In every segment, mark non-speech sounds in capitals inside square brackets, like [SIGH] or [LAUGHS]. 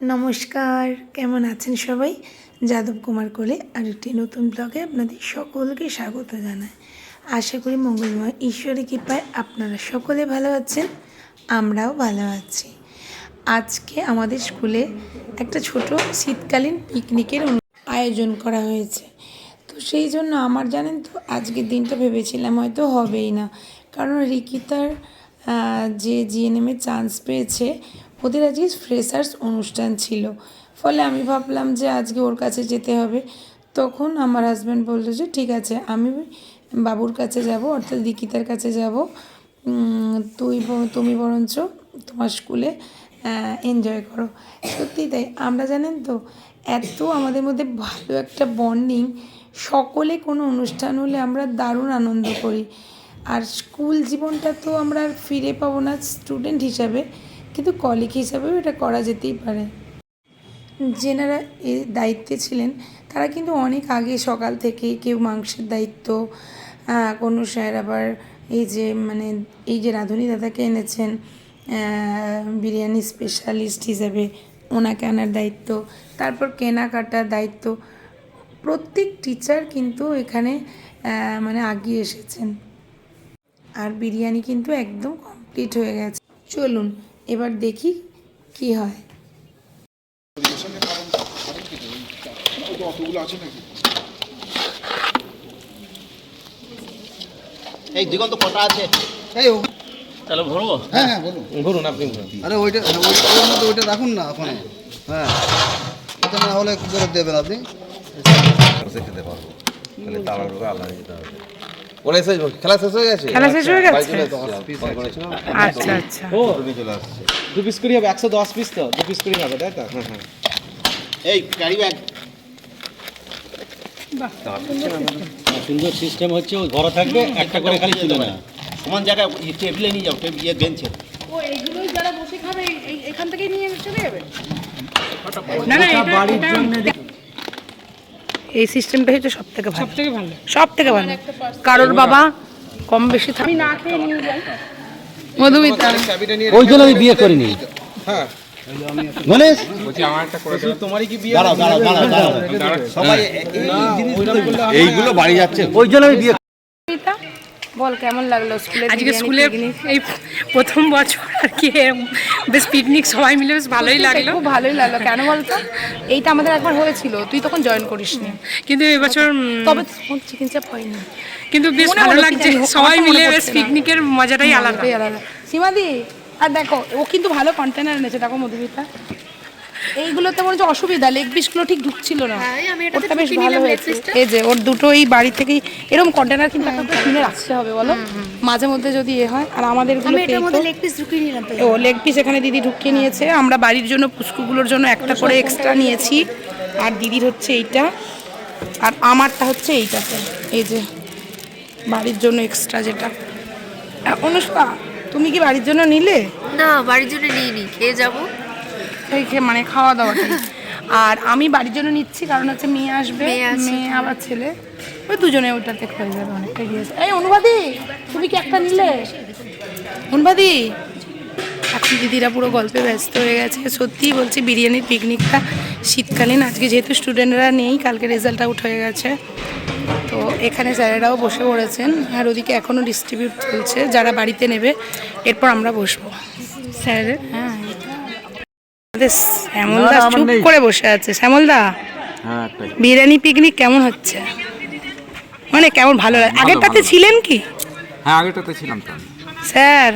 নমস্কার, কেমন আছেন সবাই? যাদব কুমার কোলে আর একটি নতুন ব্লগে আপনাদের সকলকে স্বাগত জানাই। আশা করি মঙ্গলময় ঈশ্বরের কৃপায় আপনারা সকলে ভালো আছেন, আমরাও ভালো আছি। আজকে আমাদের স্কুলে একটা ছোট শীতকালীন পিকনিকের আয়োজন করা হয়েছে। তো সেই জন্য আমার জানেন তো, আজকের দিনটা ভেবেছিলাম হয়তো হবেই না। কারণ রিকিতার যে জিএনএমে চান্স পেয়েছে ওদের আজকে ফ্রেশার্স অনুষ্ঠান ছিল। ফলে আমি ভাবলাম যে আজকে ওর কাছে যেতে হবে। তখন আমার হাজব্যান্ড বলল যে, ঠিক আছে, আমি বাবুর কাছে যাব, অর্থাৎ রিকিতার কাছে যাব। তুই তুমি বরঞ্চ তোমার স্কুলে এনজয় করো। সত্যি তাই। আমরা জানেন তো, এত আমাদের মধ্যে ভালো একটা বন্ডিং সকলে কোনো অনুষ্ঠান হলে আমরা দারুণ আনন্দ করি। আর স্কুল জীবনটা তো আমরা আর ফিরে পাবো না স্টুডেন্ট হিসাবে। কিন্তু কলিগ হিসাবেও এটা করা যেতেই পারে। যেনারা এ দায়িত্বে ছিলেন, তারা কিন্তু অনেক আগে সকাল থেকে কেউ মাংসের দায়িত্ব কোনো স্যার আবার এই যে মানে এই যে রাঁধুনি দাদাকে এনেছেন বিরিয়ানি স্পেশালিস্ট হিসাবে ওনাকে আনার দায়িত্ব, তারপর কেনাকাটার দায়িত্ব, প্রত্যেক টিচার কিন্তু এখানে মানে আগিয়ে এসেছেন। আর বিরিয়ানি কিন্তু একদম কমপ্লিট হয়ে গেছে। চলুন এবার দেখি কি হয়। এই দিগন্ত কটা আছে? এই ও। তাহলে ভরবো? হ্যাঁ হ্যাঁ বলুন ভরুন আপনি আরে ওইটা ওই- ওর মধ্যে ওইটা রাখুন না ওখানে। হ্যাঁ। এটা না হলে কি করে দেবেন আপনি। খেতে পারব। তাহলে তাড়াহুড়ো আল্লাহ যেতে হবে। ওরা এসে খেলা শেষ হয়ে গেছে? খেলা শেষ হয়ে গেছে? আচ্ছা আচ্ছা। ও তুমি চলে আসছে। দু পিস করে হবে একশো দশ পিস তো দু পিস করে হবে তাই তো? হ্যাঁ হ্যাঁ। এই ক্যারি ব্যাগ সুন্দর সিস্টেম হচ্ছে ওই ঘরে থাকবে একটা করে খালি তুলে নেয় সমান জায়গায় টেবিলে নিয়ে যাও টেবিল ইয়ে বেঞ্চে ও এইগুলোই যারা বসে খাবে এখান থেকেই নিয়ে চলে যাবে? না না এটা এই সিস্টেমটা হচ্ছে সব থেকে ভালো। সব থেকে ভালো। সব থেকে ভালো কারোর বাবা কম বেশি থাকে আমি না খেয়ে নিয়ে যাই। মধুমিতা। ওই জন্য আমি বিয়ে করিনি। গণেশ এই জিনিসগুলো এইগুলো বাড়ি যাচ্ছে। ওই জন্য আমি বিয়ে বল কেমন লাগল স্কুলে আজকে স্কুলে এই প্রথম বছর আর কি বেশ পিকনিক সবাই মিলে বেশ ভালোই লাগল। খুব ভালোই লাগল। কেন বলতো? এইটা আমাদের একবার হয়েছিল তুই তখন জয়েন করিসনি। কিন্তু এবছর তবে চিকেন চাপ হয়নি। কিন্তু বেশ ভালো লাগছে সবাই মিলে বেশ পিকনিকের মজাটাই আলাদা। আলাদা। সীমাদি আর দেখো ও কিন্তু ভালো কন্টেনার এনেছে দেখো মধুমিতা। এইগুলোতে মনে হচ্ছে অসুবিধা লেগ পিসগুলো ঠিক ঢুকছিল না। ওটা বেশ ভালো হয়েছে। এই যে ওর দুটো এই বাড়ি থেকেই এরকম কন্টেনার কিন্তু একটা কিনে রাখতে হবে বলো? মাঝে মধ্যে যদি এ হয় আর আমাদেরগুলো লেগ পিস ঢুকিয়ে নিলাম ও লেগ পিস এখানে দিদি ঢুকিয়ে নিয়েছে। আমরা বাড়ির জন্য পুষ্কুগুলোর জন্য একটা করে এক্সট্রা নিয়েছি। আর দিদির হচ্ছে এইটা। আর আমারটা হচ্ছে এইটাতে এই যে বাড়ির জন্য এক্সট্রা যেটা। অনুষ্কা তুমি কি বাড়ির জন্য নিলে? না বাড়ির জন্য নিইনি খেয়ে যাব। খে- মানে খাওয়া দাওয়াটাই। আর আমি বাড়ির জন্য নিচ্ছি কারণ হচ্ছে মেয়ে আসবে মেয়ে আবার ছেলে। ওই দুজনে ওটাতে হয়ে যাবে অনেকটা গিয়েছে এই অনুবাদি তুমি কি একটা নিলে? অনুবাদি এখন দিদিরা পুরো গল্পে ব্যস্ত হয়ে গেছে। সত্যিই বলছি বিরিয়ানির পিকনিকটা শীতকালীন। আজকে যেহেতু স্টুডেন্টরা নেই কালকে রেজাল্ট আউট হয়ে গেছে। তো এখানে স্যারেরাও বসে পড়েছেন আর ওদিকে এখনও ডিস্ট্রিবিউট চলছে। যারা বাড়িতে নেবে এরপর আমরা বসবো। স্যারের হ্যাঁ। শ্যামলদা চুপ করে বসে আছে। শ্যামলদা বিরিয়ানি পিকনিক কেমন হচ্ছে? মানে কেমন ভালো লাগে? আগেরটাতে ছিলেন কি? হ্যাঁ আগেটাতে ছিলাম তো। স্যার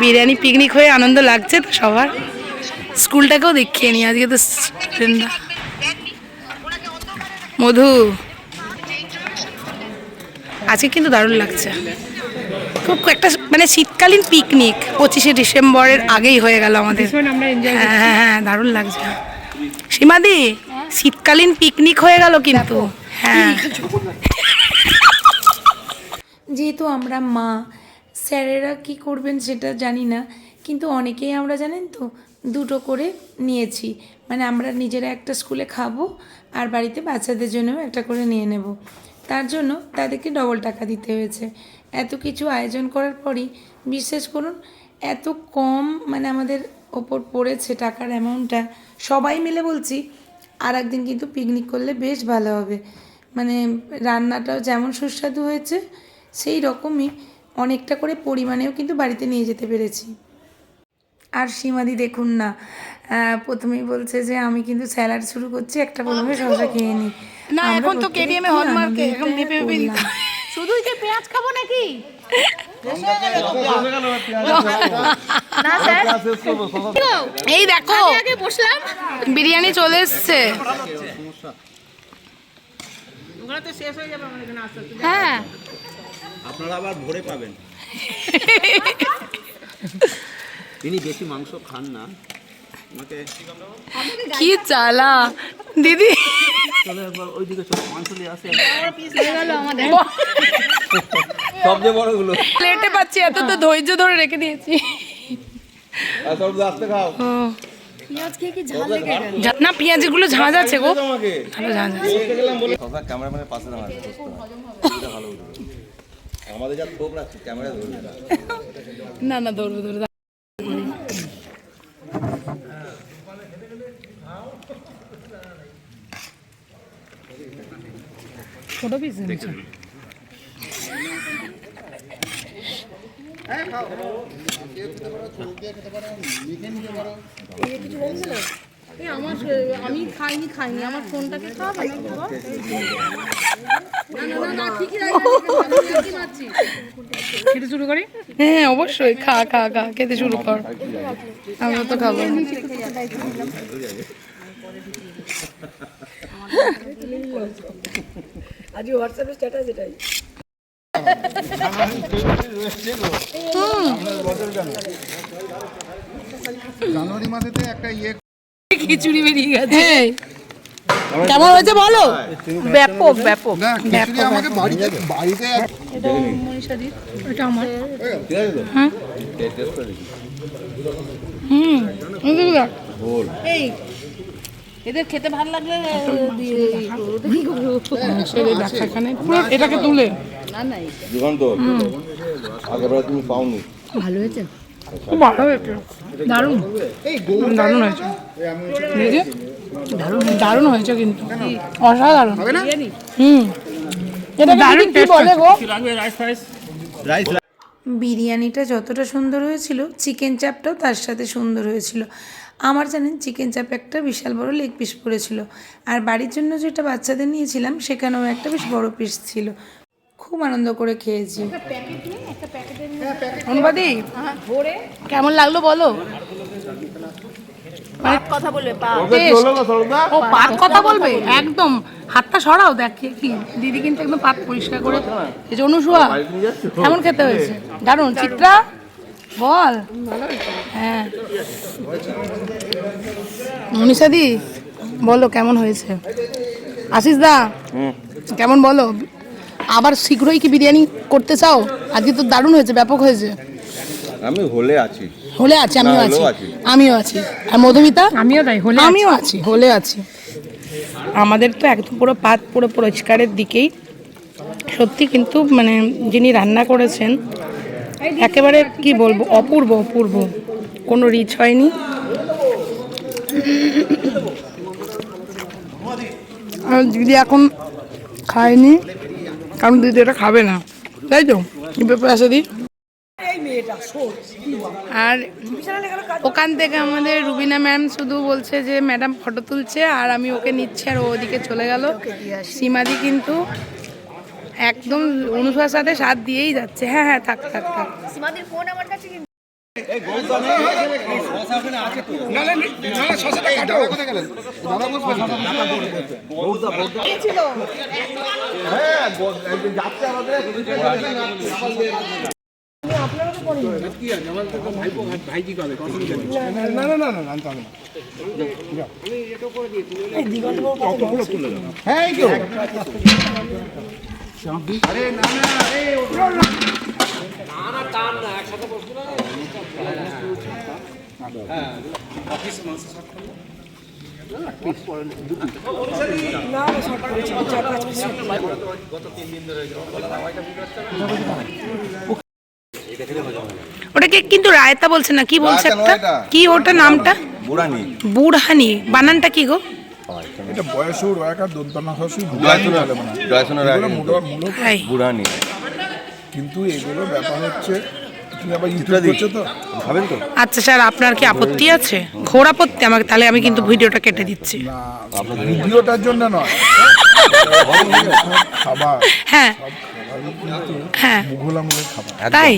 বিরিয়ানি পিকনিক হয়ে আনন্দ লাগছে তো সবার? স্কুলটাকেও দেখিয়ে নি আজকে তো স্টুডেন্টরা মধু আজকে কিন্তু দারুণ লাগছে। খুব একটা মানে শীতকালীন পিকনিক পঁচিশে ডিসেম্বরের আগেই হয়ে গেল আমাদের। আমরা এনজয় হ্যাঁ হ্যাঁ হ্যাঁ দারুণ লাগছে। সীমাদি শীতকালীন পিকনিক হয়ে গেল কিন্তু। হ্যাঁ। যেহেতু আমরা মা স্যারেরা কি করবেন সেটা জানি না কিন্তু অনেকেই আমরা জানেন তো দুটো করে নিয়েছি। মানে আমরা নিজেরা একটা স্কুলে খাব আর বাড়িতে বাচ্চাদের জন্যও একটা করে নিয়ে নেব। তার জন্য তাদেরকে ডবল টাকা দিতে হয়েছে। এত কিছু আয়োজন করার পরই বিশ্বাস করুন, এত কম মানে আমাদের ওপর পড়েছে টাকার অ্যামাউন্টটা সবাই মিলে বলছি আর একদিন কিন্তু পিকনিক করলে বেশ ভালো হবে। মানে রান্নাটাও যেমন সুস্বাদু হয়েছে, সেই রকমই অনেকটা করে পরিমাণেও কিন্তু বাড়িতে নিয়ে যেতে পেরেছি। আর সীমাদি দেখুন না প্রথমেই বলছে যে আমি কিন্তু স্যালাড শুরু করছি একটা প্রথমে শসা খেয়ে নিই না এখন তো কেডিএমে হলমার্কে এখন মেপে মেপে দিতে শুধুই যে পেঁয়াজ খাব নাকি? এই দেখো বসলাম। বিরিয়ানি চলে এসছে। হ্যাঁ আপনারা আবার ভোরে পাবেন। [LAUGHS] তিনি বেশি মাংস খান না। কি চালা? দিদি। সবচেয়ে বড়গুলো। প্লেটে পাচ্ছি এত তো ধৈর্য ধরে রেখে দিয়েছি। না পেঁয়াজগুলো ঝাঁঝ আছে গো। আমাকে। ভালো ঝাঁঝ আছে। ক্যামেরাম্যানের পাশে না আমাদের যা রাখছি ক্যামেরা ধরবে না না না ধরবো ধরবো। পিস আমার আমি খাইনি খাইনি। আমার ফোনটাকে খাওয়াবে না বাবা? না, না, না, না, ঠিকই রাখি, আমি খেতে শুরু করি? হ্যাঁ অবশ্যই। খা খা খা খেতে শুরু কর। আমরা তো খাব। জানুয়ারি মাসেতে একটা ইয়ে খিচুড়ি বেরিয়ে গেছে। কেমন হয়েছে বলো? ব্যাপক ব্যাপক না হ্যাঁ টেস্ট করে দেখি হুম। এই দেখো দেখ। ভোল এই। এদের খেতে ভালো লাগলে এটাকে তুলে। তো আগেরবার তুমি পাওনি। খুব ভালো হয়েছে দারুণ। দারুণ হয়েছে। বুঝলি? দারুণ হয়েছে কিন্তু। অসাধারণ। হুম। এটা দারুণ কি বলে গো? বিরিয়ানিটা যতটা সুন্দর হয়েছিল চিকেন চাপটাও তার সাথে সুন্দর হয়েছিল। আমার জানেন চিকেন চাপ একটা বিশাল বড় লেগ পিস পড়েছিল। আর বাড়ির জন্য যেটা বাচ্চাদের নিয়েছিলাম সেখানেও একটা বেশ বড় পিস ছিল। খুব আনন্দ করে খেয়েছি। অনুবাদি? কেমন লাগল বলো? কথা বলবে পা ও পাত কথা বলবে? একদম। হাতটা সরাও দেখ কে কি। দিদি কিন্তু একদম পাত পরিষ্কার করে এই যে অনুসুয়া কেমন খেতে হয়েছে? দারুণ। চিত্রা বল। হ্যাঁ। মনীষাদি বলো কেমন হয়েছে? আশিস দা কেমন বলো? আবার শীঘ্রই কি বিরিয়ানি করতে চাও? আজকে তো দারুণ হয়েছে ব্যাপক হয়েছে। আমি হলে আছি। হলে আছি আমিও আছি। আমিও আছি। আর মধুমিতা? আমিও তাই হলে আমিও আছি। হলে আছি। আমাদের তো একদম পুরো পাত পুরো পরিষ্কারের দিকেই। সত্যি কিন্তু মানে যিনি রান্না করেছেন একেবারে কি বলব অপূর্ব অপূর্ব। কোনো রিচ হয়নি। আর দিদি এখন খায়নি। কারণ দিদি এটা খাবে না। তাই তো? কি দি। আর ওখান থেকে আমাদের রুবিনা ম্যাম শুধু বলছে যে, ম্যাডাম ফটো তুলছে আর আমি ওকে নিচ্ছি আর ওদিকে চলে গেল। সীমাদি কিন্তু একদম অনুসার সাথে সাথ দিয়েই যাচ্ছে। হ্যাঁ হ্যাঁ থাক থাক থাক। হ্যাঁ আরে না না এই ওটা এটাকে কিন্তু রায়তা বলছে না কি বলছে একটা? কি ওটা নামটা? বুড়ানি। বুড়হানি বানানটা কি গো? এটা বয়সও রয়াকার দন্তনা মূলত হাই। বুড়ানি। কিন্তু এগুলো ব্যাপার হচ্ছে আচ্ছা স্যার আপনার কি আপত্তি আছে? ঘোর আপত্তি? আমাকে তাহলে আমি কিন্তু ভিডিওটা কেটে দিচ্ছি। ভিডিওটার জন্য নয়। হ্যাঁ। হ্যাঁ। মুঘল আমলের খাবার তাই?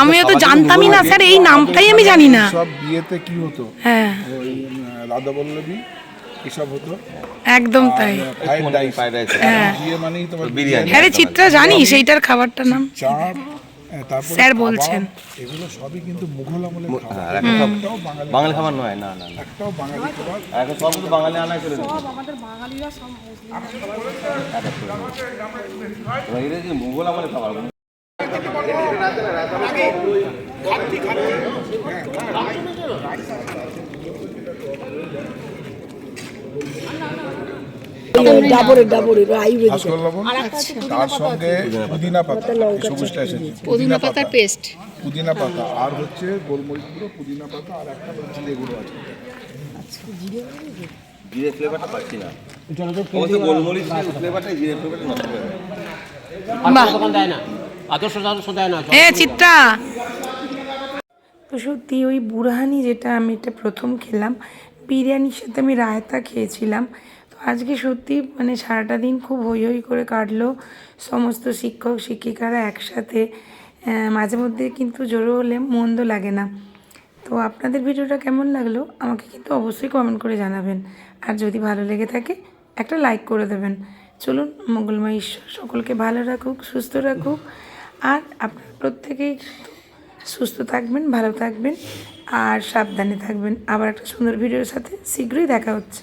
আমিও তো জানতামই না স্যার এই নামটাই আমি জানি না। সব বিয়েতে কি হতো? হ্যাঁ। রাধা বল্লভী এসব হতো? একদম তাই। ফ্রাইড রাইস হ্যাঁ। বিয়ে মানেই তোমার বিরিয়ানি। হ্যাঁ রে চিত্রা জানি সেইটার খাবারটার নাম? চাপ হ্যাঁ, স্যার বলছেন। এগুলো সবই কিন্তু মুঘল হ্যাঁ, আর সব একটাও বাঙালি খাবার নয় না না একটাও বাঙালি খাবার এখন সব কিন্তু বাঙালি আনাই চলে যাচ্ছে এবার এটা যে মুঘল আমলের খাবার ভাস্কর লবণ তার সঙ্গে পুদিনা পাতা। সবুজটা এসেছে। পুদিনা পাতার পেস্ট পুদিনা পাতা। আর হচ্ছে গোলমরিচ গুঁড়ো পুদিনা পাতা আর একটা জিরে গুঁড়ো আছে। জিরে ফ্লেভারটা পাচ্ছি না। গোলমরিচ ফ্লেভারটা জিরে ফ্লেভারটা নষ্ট হয়ে যায় এ চিত্রা! তো সত্যি ওই বুড়হানি যেটা আমি এটা প্রথম খেলাম বিরিয়ানির সাথে আমি রায়তা খেয়েছিলাম। তো আজকে সত্যি মানে সারাটা দিন খুব হই হই করে কাটলো। সমস্ত শিক্ষক, শিক্ষিকারা একসাথে মাঝে মধ্যে কিন্তু জোরো হলে মন্দ লাগে না। তো আপনাদের ভিডিওটা কেমন লাগল? আমাকে কিন্তু অবশ্যই কমেন্ট করে জানাবেন। আর যদি ভালো লেগে থাকে, একটা লাইক করে দেবেন। চলুন, মঙ্গলময় ঈশ্বর সকলকে ভালো রাখুক, সুস্থ রাখুক। আর আপনার প্রত্যেকেই সুস্থ থাকবেন, ভালো থাকবেন আর সাবধানে থাকবেন। আবার একটা সুন্দর ভিডিওর সাথে শীঘ্রই দেখা হচ্ছে।